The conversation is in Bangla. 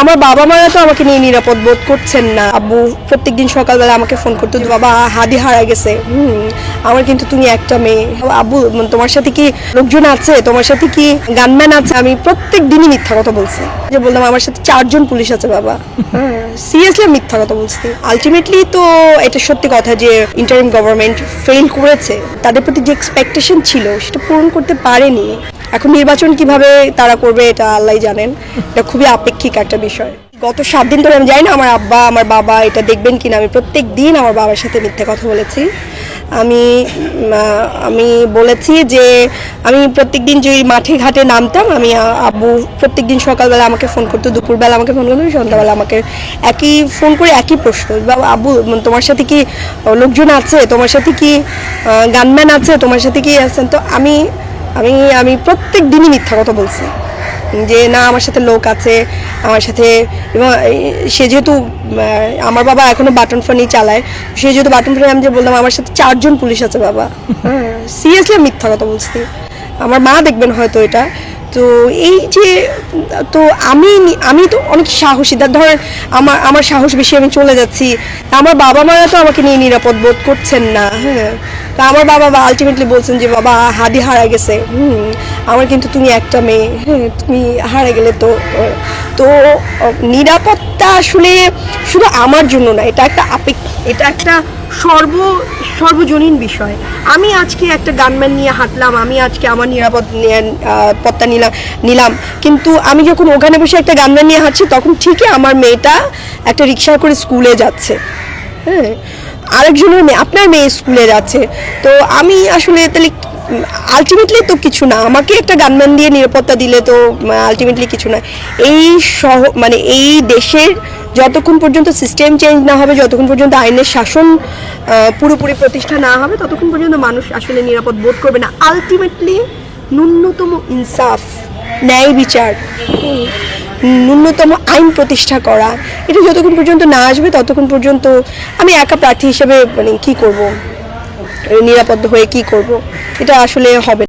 আমার বাবা মারা তো আমাকে নিয়ে নিরাপদ বোধ করছেন না। আব্বু প্রত্যেকদিন সকালবেলা আমাকে ফোন করতো বাবা, হাদি হারা গেছে। আমার কিন্তু তুমি একটা মেয়ে। আব্বু, তোমার সাথে কি লোকজন আছে? তোমার সাথে কি গানম্যান আছে? আমি প্রত্যেক দিনই মিথ্যা কথা বলছি। যে বললাম, আমার সাথে চারজন পুলিশ আছে, বাবা। সিরিয়াসলি মিথ্যা কথা বলছি। আলটিমেটলি তো এটা সত্যি কথা যে ইন্টারিম গভর্নমেন্ট ফেল করেছে, তাদের প্রতি যে এক্সপেকটেশন ছিল, সেটা পূরণ করতে পারেনি। এখন নির্বাচন কীভাবে তারা করবে এটা আল্লাহ জানেন। এটা খুবই আপেক্ষিক একটা বিষয়। গত সাত দিন ধরে আমি জানি না আমার আব্বা, আমার বাবা এটা দেখবেন কিনা। আমি প্রত্যেক দিন আমার বাবার সাথে মিথ্যে কথা বলেছি। আমি আমি বলেছি যে আমি প্রত্যেক দিন যে মাঠে ঘাটে নামতাম, আমি আব্বু প্রত্যেক দিন সকালবেলা আমাকে ফোন করতো, দুপুরবেলা আমাকে ফোন করতো, সন্ধ্যাবেলা আমাকে একই ফোন করে একই প্রশ্ন। বাবা আব্বু, তোমার সাথে কি লোকজন আছে? তোমার সাথে কি গানম্যান আছে? তোমার সাথে কি আছেন? তো আমি আমি আমি প্রত্যেক দিনই মিথ্যা কথা বলছি। যে না, আমার সাথে লোক আছে, আমার সাথে, এবং সে যেহেতু আমার বাবা এখনও বাটন ফোনই চালায়, সে যেহেতু বাটন ফোনে আমি যে বললাম, আমার সাথে চারজন পুলিশ আছে বাবা। হ্যাঁ সিরিয়াসলি মিথ্যা কথা বলছি। আমার মা দেখবেন হয়তো এটা। তো এই যে, তো আমি আমি তো অনেক সাহসী। তার ধরেন আমার আমার সাহস বেশি, আমি চলে যাচ্ছি। আমার বাবা মারা তো আমাকে নিয়ে নিরাপদ বোধ করছেন না হ্যাঁ। তা আমার বাবা আলটিমেটলি বলছেন যে, বাবা, হাদি হারা গেছে, হুম, আমার কিন্তু তুমি একটা মেয়ে হ্যাঁ তুমি হারা গেলে তো তো নিরাপত্তা আসলে শুধু আমার জন্য না, এটা একটা আপেক, এটা একটা সর্ব, সর্বজনীন বিষয়। আমি আজকে একটা গানম্যান নিয়ে হাঁটলাম, আমি আজকে আমার নিরাপদ নিয়ে- পত্তা নিলাম। নিলাম। কিন্তু আমি যখন ওখানে বসে একটা গানম্যান নিয়ে হাঁটছি, তখন ঠিকই আমার মেয়েটা একটা রিক্সা করে স্কুলে যাচ্ছে। হ্যাঁ আরেকজনের মেয়ে, আপনার মেয়ে স্কুলে যাচ্ছে। তো আমি আসলে তাহলে আলটিমেটলি তো কিছু না, আমাকে একটা গানম্যান দিয়ে নিরাপত্তা দিলে তো আলটিমেটলি কিছু না। এই সহ মানে এই দেশের যতক্ষণ পর্যন্ত সিস্টেম চেঞ্জ না হবে, যতক্ষণ পর্যন্ত আইনের শাসন পুরোপুরি প্রতিষ্ঠা না হবে, ততক্ষণ পর্যন্ত মানুষ আসলে নিরাপদ বোধ করবে না। আলটিমেটলি ন্যূনতম ইনসাফ, ন্যায় বিচার, ন্যূনতম আইন প্রতিষ্ঠা করা। এটা যতক্ষণ পর্যন্ত না আসবে, ততক্ষণ পর্যন্ত আমি একা প্রার্থী হিসেবে মানে কী করব? নিরাপদ হয়ে কি করব? এটা আসলে হবে।